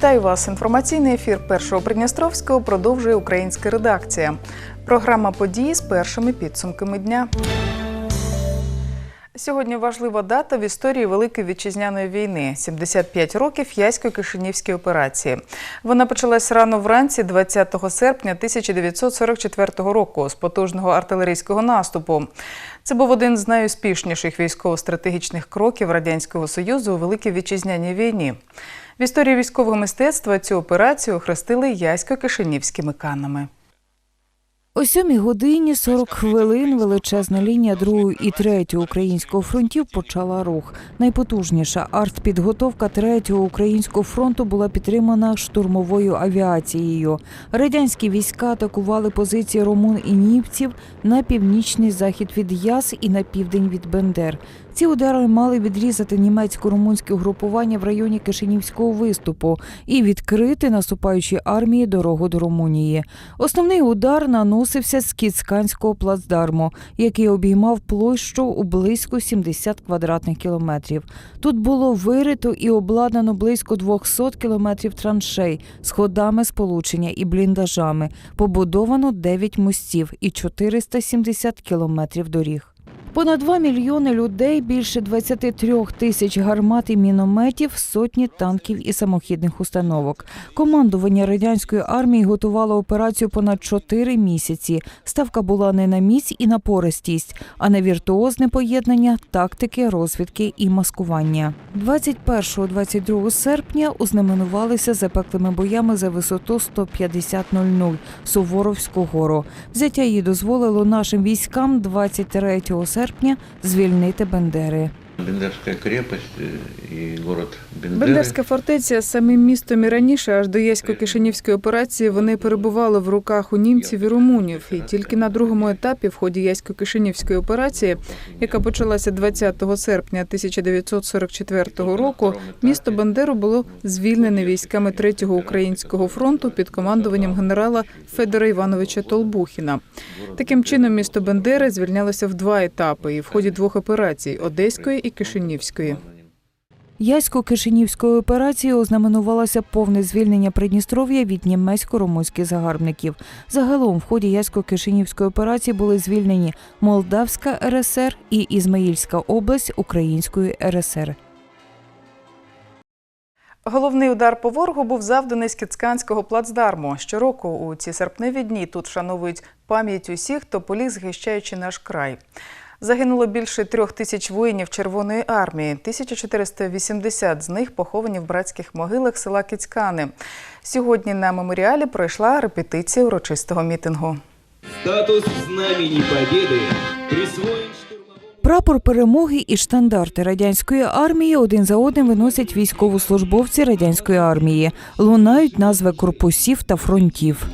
Вітаю вас. Інформаційний ефір першого Придністровського продовжує українська редакція. Програма події з першими підсумками дня. Сьогодні важлива дата в історії Великої вітчизняної війни 75 років Ясько-Кишинівської операції. Вона почалась рано вранці 20 серпня 1944 року з потужного артилерійського наступу. Це був один з найуспішніших військово-стратегічних кроків Радянського Союзу у Великій вітчизняній війні. В історії військового мистецтва цю операцію охрестили Ясько-Кишинівськими канами. О сьомій годині 40 хвилин величезна лінія другого і третього українського фронтів почала рух. Найпотужніша артпідготовка третього українського фронту була підтримана штурмовою авіацією. Радянські війська атакували позиції румун і німців на північний захід від Яс і на південь від Бендер. Ці удари мали відрізати німецько-румунське угрупування в районі Кишинівського виступу і відкрити наступаючій армії дорогу до Румунії. Основний удар наносився з Кіцканського плацдарму, який обіймав площу у близько 70 квадратних кілометрів. Тут було вирито і обладнано близько 200 кілометрів траншей з ходами сполучення і бліндажами. Побудовано 9 мостів і 470 кілометрів доріг. Понад 2 мільйони людей, більше 23 тисяч гармат і мінометів, сотні танків і самохідних установок. Командування радянської армії готувало операцію понад 4 місяці. Ставка була не на міць і на пористість, а на віртуозне поєднання тактики, розвідки і маскування. 21-22 серпня ознаменувалися запеклими боями за висоту 150.00 Суворовську гору. Взяття її дозволило нашим військам 23 серпня звільнити Бендери. Бендерская крепость э, и город Бендеры. Бендерська фортеця самим містом і раніше, аж до Ясько-Кишинівської операції, вони перебували в руках у німців і румунів. І тільки на другому етапі, в ході Ясько-Кишинівської операції, яка почалася 20 серпня 1944 року, місто Бендеру було звільнене військами третього українського фронту під командуванням генерала Федора Івановича Толбухіна. Таким чином, місто Бендери звільнялося в два етапи і в ході двох операцій Одеської і Кишинівської. Ясько-Кишинівською операцією ознаменувалося повне звільнення Придністров'я від німецько-румунських загарбників. Загалом в ході Ясько-Кишинівської операції були звільнені Молдавська РСР і Ізмаїльська область Української РСР. Головний удар по ворогу був завданий з Кіцканського плацдарму. Щороку у ці серпневі дні тут вшановують пам'ять усіх, хто поліг, захищаючи наш край. Загинуло більше трьох тисяч воїнів Червоної армії. 1480 з них поховані в братських могилах села Кіцкани. Сьогодні на меморіалі пройшла репетиція урочистого мітингу. Статус Знамени Победы присвоен штурмовому... Прапор перемоги і штандарти радянської армії один за одним виносять військовослужбовці радянської армії. Лунають назви корпусів та фронтів.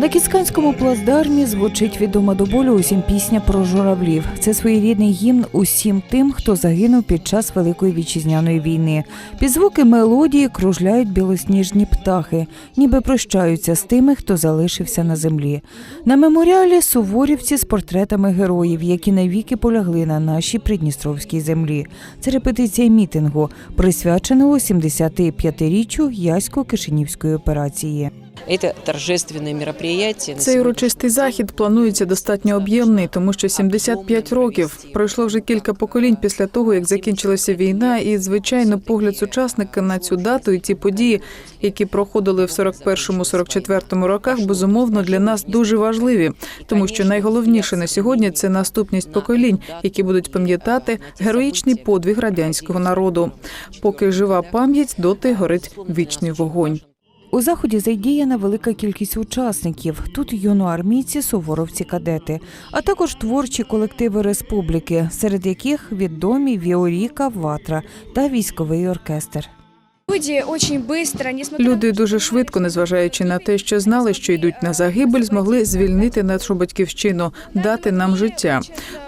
На Кіцканському плацдармі звучить відома до болю усім пісня про журавлів. Це своєрідний гімн усім тим, хто загинув під час Великої вітчизняної війни. Під звуки мелодії кружляють білосніжні птахи, ніби прощаються з тими, хто залишився на землі. На меморіалі суворівці з портретами героїв, які навіки полягли на нашій придністровській землі. Це репетиція мітингу, присвяченого 75-річчю Ясько-Кишинівської операції. Это торжественное мероприятие. Цей урочистий захід планується достатньо об'ємний, тому що 75 років пройшло вже кілька поколінь після того, як закінчилася війна, і звичайно, погляд сучасника на цю дату і ті події, які проходили в 41-44 роках, безумовно для нас дуже важливі, тому що найголовніше на сьогодні це наступність поколінь, які будуть пам'ятати героїчний подвиг радянського народу. Поки жива пам'ять, доти горить вічний вогонь. У заході задіяна велика кількість учасників. Тут юноармійці, суворовці, кадети, а також творчі колективи республіки, серед яких відомі Віоріка, Ватра та військовий оркестр. Люди очень быстро, несмотря Люди дуже швидко, незважаючи на те, що знали, що йдуть на загибель, змогли звільнити нашу батьківщину, дати нам життя.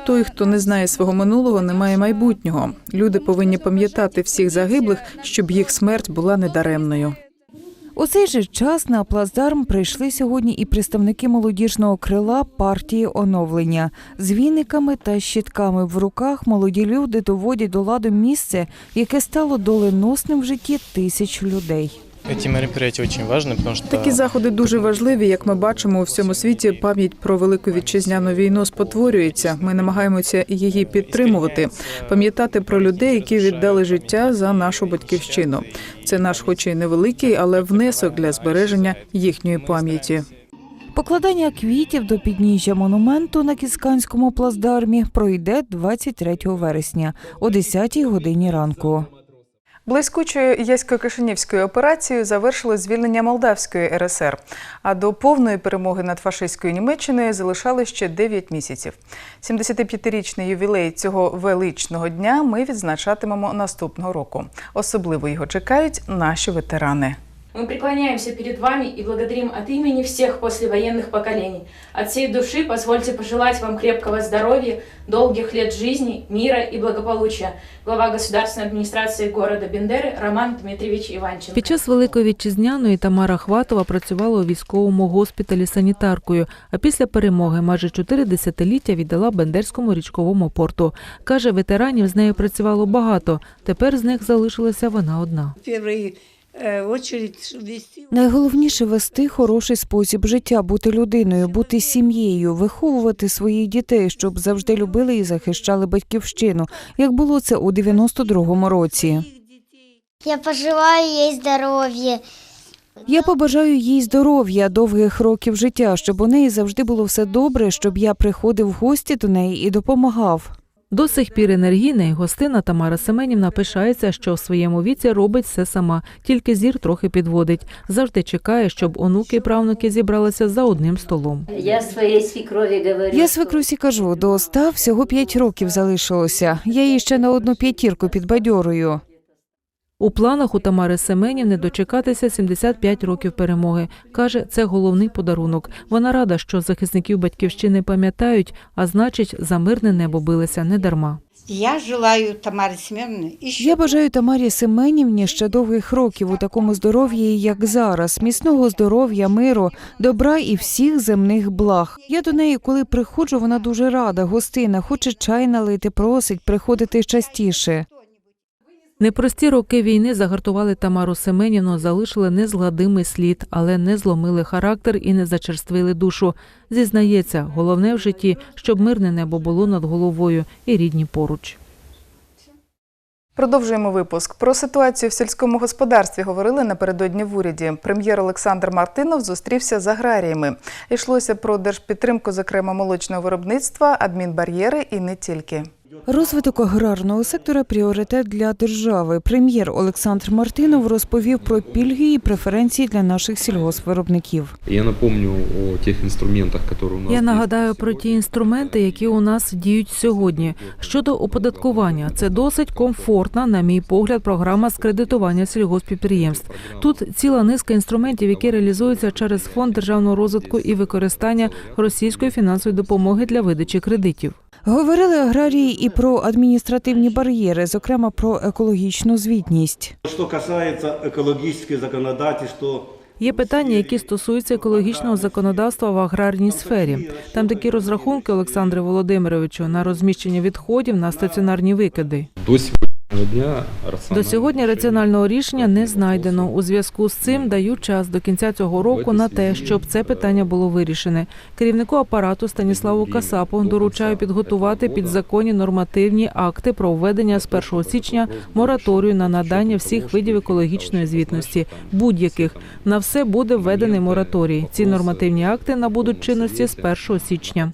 Той, хто не знає свого минулого, не має майбутнього. Люди повинні пам'ятати всіх загиблих, щоб їх смерть була недаремною. У цей же час на плацдарм прийшли сьогодні і представники молодіжного крила партії оновлення з віниками та щитками в руках. Молоді люди доводять до ладу місце, яке стало доленосним в житті тисяч людей. Эти мероприятия очень важны, потому что Такі заходи дуже важливі. Як ми бачимо у всьому світі, пам'ять про велику вітчизняну війну спотворюється. Ми намагаємося її підтримувати, пам'ятати про людей, які віддали життя за нашу батьківщину. Це наш, хоч і невеликий, але внесок для збереження їхньої пам'яті. Покладання квітів до підніжжя монументу на Кісканському плацдармі пройде 23 вересня о 10 годині ранку. Блискучою ясько-кишинівською операцією завершили звільнення Молдавської РСР. А до повної перемоги над фашистською Німеччиною залишали ще 9 місяців. 75-річний ювілей цього величного дня ми відзначатимемо наступного року. Особливо його чекають наші ветерани. Мы преклоняемся перед вами и благодарим от имени всех послевоенных поколений. От всей души позвольте пожелать вам крепкого здоровья, долгих лет жизни, мира и благополучия. Глава государственной администрации города Бендеры Роман Дмитриевич Иванченко. Під час Великої вітчизняної Тамара Хватова працювала у військовому госпіталі санітаркою, а після перемоги майже чотири десятиліття віддала Бендерському річковому порту. Каже, ветеранів з нею працювало багато. Тепер з них залишилася вона одна. э, Найголовніше вести хороший спосіб життя, бути людиною, бути сім'єю, виховувати своїх дітей, щоб завжди любили і захищали батьківщину, як було це у 92-му році. Я пожелаю ей здоровья. Я побажаю їй здоров'я, довгих років життя, щоб у неї завжди було все добре, щоб я приходив в гості до неї і допомагав. До сих пір енергійна і гостина Тамара Семенівна пишається, що в своєму віці робить все сама, тільки зір трохи підводить. Завжди чекає, щоб онуки і правнуки зібралися за одним столом. Я своєї свікрові говорю. Я свекрусі кажу, до оста всього п'ять років залишилося. Я її ще на одну п'ятірку підбадьорую. У планах у Тамари Семенівни дочекатися 75 років перемоги. Каже, це головний подарунок. Вона рада, що захисників батьківщини пам'ятають, а значить, за мирне небо билися не дарма. Я желаю Тамаре Семеновне еще Я бажаю Тамарі Семенівні ще довгих років у такому здоров'ї, як зараз, міцного здоров'я, миру, добра і всіх земних благ. Я до неї, коли приходжу, вона дуже рада, гостина, хоче чай налити, просить приходити частіше. Непрості роки війни загартували Тамару Семенівну, залишили незгладимий слід, але не зломили характер і не зачерствили душу. Зізнається, головне в житті, щоб мирне небо було над головою і рідні поруч. Продовжуємо випуск. Про ситуацію в сільському господарстві говорили напередодні в уряді. Прем'єр Олександр Мартинов зустрівся з аграріями. Йшлося про держпідтримку, зокрема молочного виробництва, адмінбар'єри і не тільки. Розвиток аграрного сектора пріоритет для держави. Прем'єр Олександр Мартинов розповів про пільги і преференції для наших сільгоспвиробників. Я напомню о тех инструментах, которые у нас Я нагадаю про ті інструменти, які у нас діють сьогодні. Щодо оподаткування, це досить комфортна, на мій погляд, програма з кредитування сільгоспідприємств. Тут ціла низка інструментів, які реалізуються через фонд державного розвитку і використання російської фінансової допомоги для видачі кредитів. Говорили аграрії і про адміністративні бар'єри, зокрема про екологічну звітність. Що касається экологических законодавства, то Є питання, які стосуються екологічного законодавства в аграрній сфері. Там такі розрахунки Олександре Володимировичу на розміщення відходів на стаціонарні викиди. До До сьогодні раціонального рішення не знайдено. У зв'язку з цим даю час до кінця цього року на те, щоб це питання було вирішене. Керівнику апарату Станіславу Касапу доручаю підготувати підзаконні нормативні акти про введення з 1 січня мораторію на надання всіх видів екологічної звітності, будь-яких на все буде введений мораторій. Ці нормативні акти набудуть чинності з 1 січня.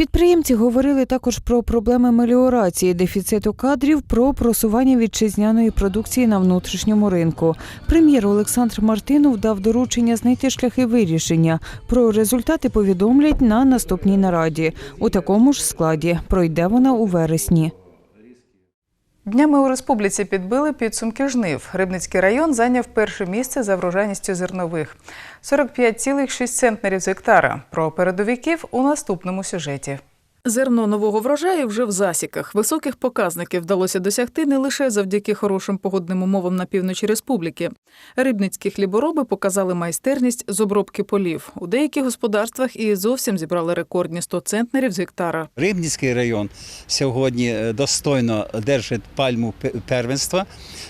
Підприємці говорили також про проблеми меліорації, дефіциту кадрів, про просування вітчизняної продукції на внутрішньому ринку. Прем'єр Олександр Мартинов дав доручення знайти шляхи вирішення. Про результати повідомлять на наступній нараді. У такому ж складі пройде вона у вересні. Днями у республіці підбили підсумки жнив. Рибницький район зайняв перше місце за врожайністю зернових 45,6 центнерів з гектара. Про передовиків у наступному сюжеті. Зерно нового врожаю вже в засіках. Високих показників вдалося досягти не лише завдяки хорошим погодним умовам на півночі республіки. Рибницькі хлібороби показали майстерність з обробки полів. У деяких господарствах і зовсім зібрали рекордні 100 центнерів з гектара. Рибницький район сьогодні е, достойно держить пальму пе- первенства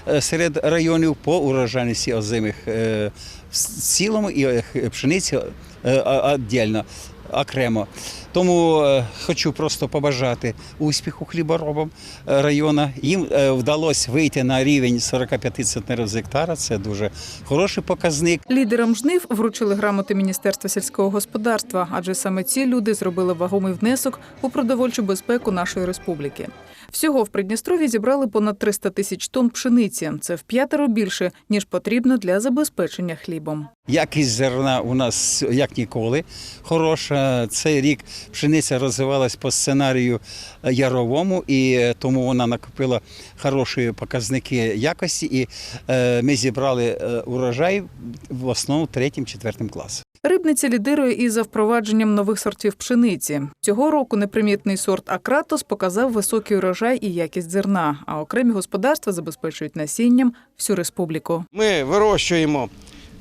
е, серед районів по урожайності озимих е, в цілому і пшениці віддільно, окремо. Тому е, хочу просто побажати успіху хліборобам е, району. Їм е, вдалося вийти на рівень 45 центнерів з гектара. Це дуже хороший показник. Лідерам жнив вручили грамоти Міністерства сільського господарства, адже саме ці люди зробили вагомий внесок у продовольчу безпеку нашої республіки. Всього в Придністрові зібрали понад 300 тисяч тонн пшениці. Це в п'ятеро більше ніж потрібно для забезпечення хлібом. Якість зерна у нас як ніколи хороша. Цей рік пшениця розвивалась по сценарію яровому, і е, тому вона накопила хороші показники якості. І е, ми зібрали е, урожай в основному третім, четвертим класом. Рибниця лідирує і за впровадженням нових сортів пшениці. Цього року непримітний сорт Акратос показав високий урожай і якість зерна, а окремі господарства забезпечують насінням всю республіку. Ми вирощуємо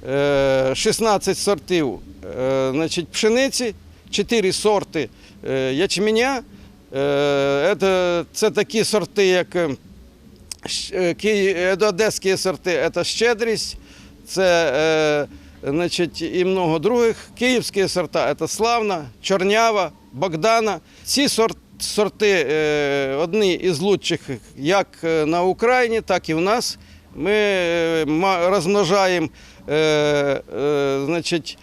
16 сортів е, значить, пшениці, 4 сорти е, ячменя. Е, Це, такі сорти, як е, е, е, одеські сорти, це щедрість, це е, значить, і много других. Київські сорта це славна, чорнява, Богдана. Ці сорт, сорти е, одні із лучших як е, на Україні, так і в нас. Ми е, розмножаємо е, е, значить,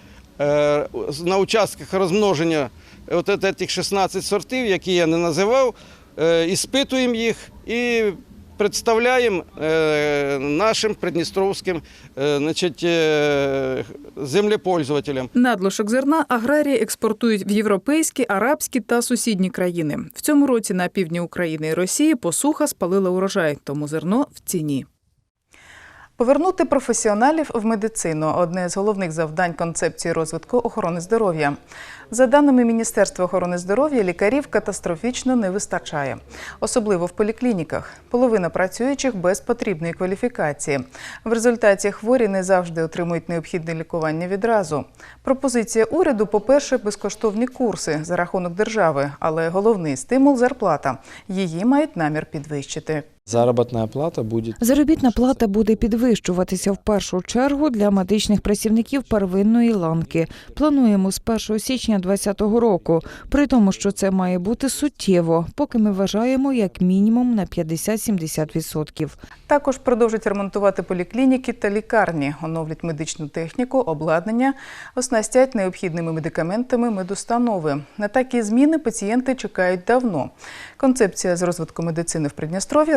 на участках розмноження от тих 16 сортів, які я не називав, іспитуємо їх і представляємо нашим придністровським значить, землепользователям. Надлишок зерна аграрії експортують в європейські, арабські та сусідні країни. В цьому році на півдні України і Росії посуха спалила урожай, тому зерно в ціні. Повернути професіоналів в медицину одне з головних завдань концепції розвитку охорони здоров'я. За даними Міністерства охорони здоров'я, лікарів катастрофічно не вистачає, особливо в поліклініках. Половина працюючих без потрібної кваліфікації. В результаті хворі не завжди отримують необхідне лікування відразу. Пропозиція уряду, по-перше, безкоштовні курси за рахунок держави, але головний стимул зарплата. Її мають намір підвищити. Заработная плата будет Заробітна плата буде підвищуватися в першу чергу для медичних працівників первинної ланки. Плануємо з 1 січня 2020 року. При тому, що це має бути суттєво, поки ми вважаємо як мінімум на 50-70%. Також продовжать ремонтувати поліклініки та лікарні, оновлять медичну техніку, обладнання, оснастять необхідними медикаментами медустанови. На такі зміни пацієнти чекають давно. Концепція з розвитку медицини в Придністров'ї